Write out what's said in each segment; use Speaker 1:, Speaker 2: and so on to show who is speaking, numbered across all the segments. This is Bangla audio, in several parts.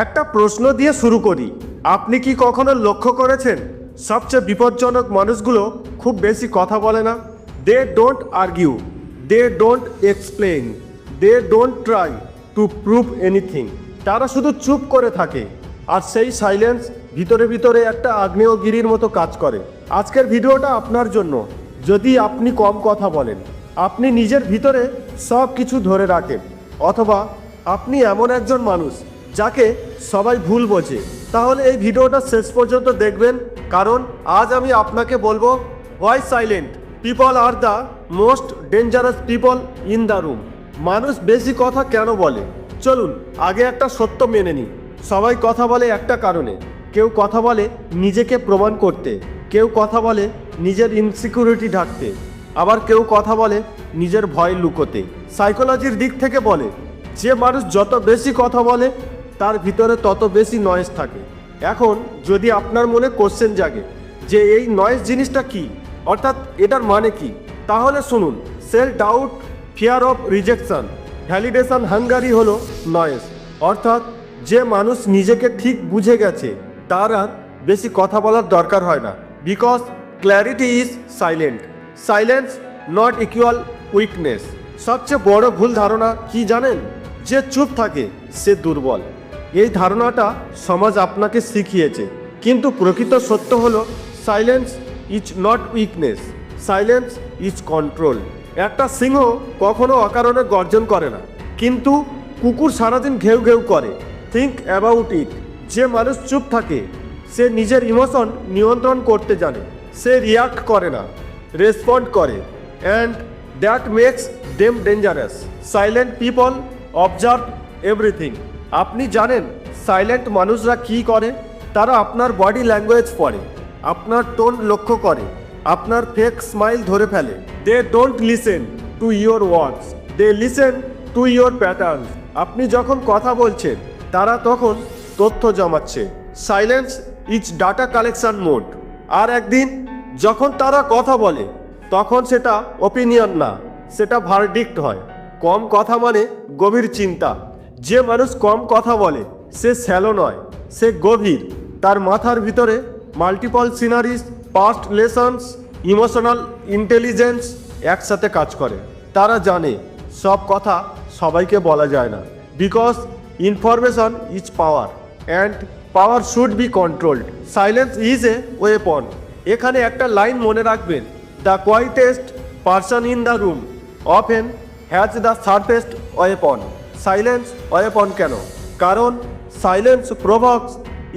Speaker 1: একটা প্রশ্ন দিয়ে শুরু করি। আপনি কি কখনো লক্ষ্য করেছেন, সবচেয়ে বিপজ্জনক মানুষগুলো খুব বেশি কথা বলে না? They don't argue they don't explain they don't try to prove anything তারা শুধু চুপ করে থাকে। আর সেই সাইলেন্স ভিতরে ভিতরে একটা আগ্নেয়গিরির মতো কাজ করে। আজকের ভিডিওটা আপনার জন্য। যদি আপনি কম কথা বলেন, আপনি নিজের ভিতরে সব কিছু ধরে রাখেন। অথবা আপনি এমন একজন মানুষ যাকে সবাই ভুল বোঝে। তাহলে এই ভিডিওটা শেষ পর্যন্ত দেখবেন, কারণ আজ আমি আপনাকে বলব why silent people are the most dangerous people in the room মানুষ বেশি কথা কেন বলে? চলুন, আগে একটা সত্য মেনে নিই। সবাই কথা বলে একটা কারণে। কেউ কথা বলে নিজেকে প্রমাণ করতে। কেউ কথা বলে নিজের ইনসিকিউরিটি ঢাকতে। আবার কেউ কথা বলে নিজের ভয় লুকোতে। সাইকোলজির দিক থেকে বলে, যে মানুষ যত বেশি কথা বলে তার ভিতরে তত বেশি নয়েজ থাকে। এখন যদি আপনার মনে কোশ্চেন জাগে, যে এই নয়েজ জিনিসটা কি? অর্থাৎ এটার মানে কি? তাহলে শুনুন self doubt fear of rejection validation hungry হলো নয়েজ অর্থাৎ যে মানুষ নিজেকে ঠিক বুঝে গেছে, তার আর বেশি কথা বলার দরকার হয় না। Because clarity is silent silence not equal weakness সবচেয়ে বড় ভুল ধারণা কি জানেন? যে চুপ থাকে, সে দুর্বল। এই ধারণাটা সমাজ আপনাকে শিখিয়েছে। কিন্তু প্রকৃত সত্য হলো silence is not weakness silence is control একটা সিংহ কখনো অকারণে গর্জন করে না, কিন্তু কুকুর সারাদিন ঘেউ ঘেউ করে। থিঙ্ক অ্যাবাউট ইট যে মানুষ চুপ থাকে, সে নিজের ইমোশন নিয়ন্ত্রণ করতে জানে, সে রিয়াক্ট করে না রেসপন্ড করে। And that makes them dangerous silent people observe everything আপনি জানেন সাইলেন্ট মানুষরা কি করে? তারা আপনার বডি ল্যাঙ্গুয়েজ পড়ে, আপনার টোন লক্ষ্য করে, আপনার ফেক স্মাইল ধরে ফেলে। They don't listen to your words they listen to your pattern আপনি যখন কথা বলছেন, তারা তখন তথ্য জমাচ্ছে। Silence is data collection mode আর একদিন যখন তারা কথা বলে, তখন সেটা ওপিনিয়ন না, সেটা ভার্ডিক্ট হয়। কম কথা মানে গভীর চিন্তা। যে মানুষ কম কথা বলে, সে স্যালো নয়, সে গভীর। তার মাথার ভিতরে multiple scenarios past lessons emotional intelligence একসাথে কাজ করে। তারা জানে, সব কথা সবাইকে বলা যায় না। Because information is power and power should be controlled silence is a weapon এখানে একটা লাইন মনে রাখবেন। The quietest person in the room often has the sharpest weapon silence weapon কেন? কারণ silence provokes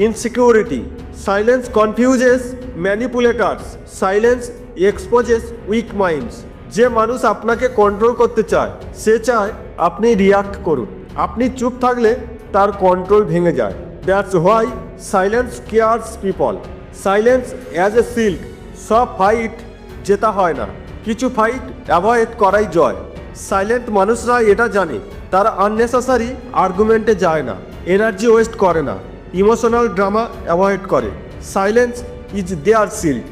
Speaker 1: insecurity silence confuses manipulators silence exposes weak minds যে মানুষ আপনাকে কন্ট্রোল করতে চায়, সে চায় আপনি রিয়াক্ট করুন। আপনি চুপ থাকলে তার কন্ট্রোল ভেঙে যায়। That's why silence scares people silence as a silk সব ফাইট জেতা হয় না। কিছু ফাইট অ্যাভয়েড করাই জয়। সাইলেন্ট মানুষরা এটা জানে। তারা আননেসেসারি আর্গুমেন্টে যায় না এনার্জি ওয়েস্ট করে না ইমোশনাল ড্রামা অ্যাভয়েড করে। সাইলেন্স ইজ দেয়ার সিল্ড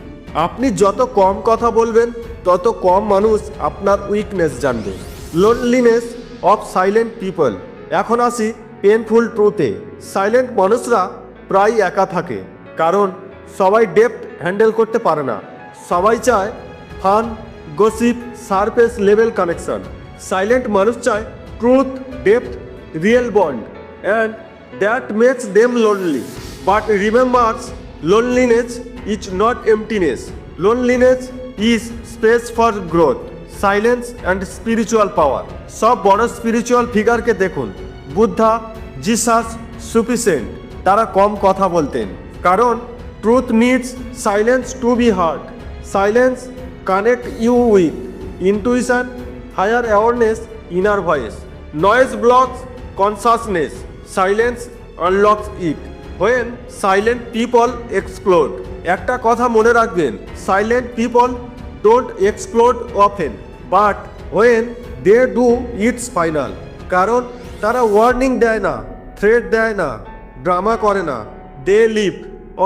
Speaker 1: আপনি যত কম কথা বলবেন, তত কম মানুষ আপনার উইকনেস জানবে। লোনলিনেস অফ সাইলেন্ট পিপল এখন আসি পেনফুল ট্রুথে সাইলেন্ট মানুষরা প্রায় একা থাকে, কারণ সবাই ডেপথ হ্যান্ডেল করতে পারে না। সবাই চায় fun gossip surface level connection silent মানুষ চায় truth depth real bond and that makes them lonely but remembers loneliness is not emptiness loneliness is space for growth silence and spiritual power সব বড় স্পিরিচুয়াল ফিগারকে দেখুন। বুদ্ধা জিসাস সুফিসেন্ট তারা কম কথা বলতেন। কারণ truth needs silence to be heard silence connect you with intuition higher awareness inner voice noise blocks consciousness silence unlocks it when silent people explode একটা কথা মনে রাখবেন silent people don't explode often but when they do it's final কারণ তারা ওয়ার্নিং দেয় না থ্রেট দেয় না ড্রামা করে না। They leave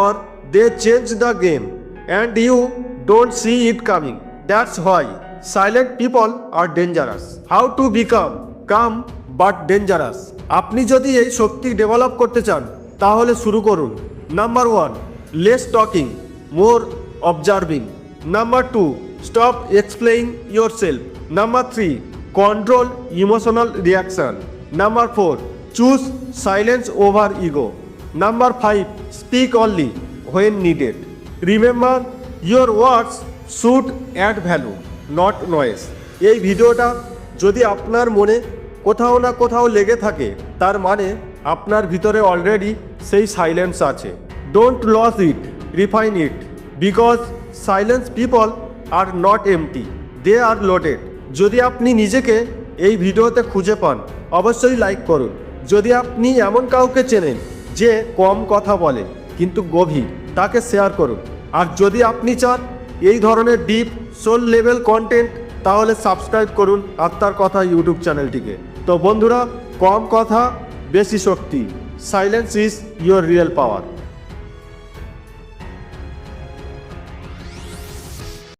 Speaker 1: or they change the game and you don't see it coming that's why silent people are dangerous how to become calm but dangerous আপনি যদি এই শক্তি ডেভেলপ করতে চান, তাহলে শুরু করুন। Number one less talking more observing number two stop explaining yourself number three control emotional reaction number four choose silence over ego number five speak only when needed remember your words should add value not noise এই ভিডিওটা যদি আপনার মনে কোথাও না কোথাও লেগে থাকে, তার মানে আপনার ভিতরে অলরেডি সেই সাইলেন্স আছে। Don't lose it refine it because silence people are not empty they are loaded যদি আপনি নিজেকে এই ভিডিওতে খুঁজে পান, অবশ্যই লাইক করুন। যদি আপনি এমন কাউকে চেনেন যে কম কথা বলে, কিন্তু গভীর, তাকে শেয়ার করুন। আর যদি আপনি চান এই ধরনের ডিপ সোল লেভেল কন্টেন্ট তাহলে সাবস্ক্রাইব করুন আত্মার কথা ইউটিউব চ্যানেলটিকে তো বন্ধুরা কম কথা বেশি শক্তি। Silence is your real power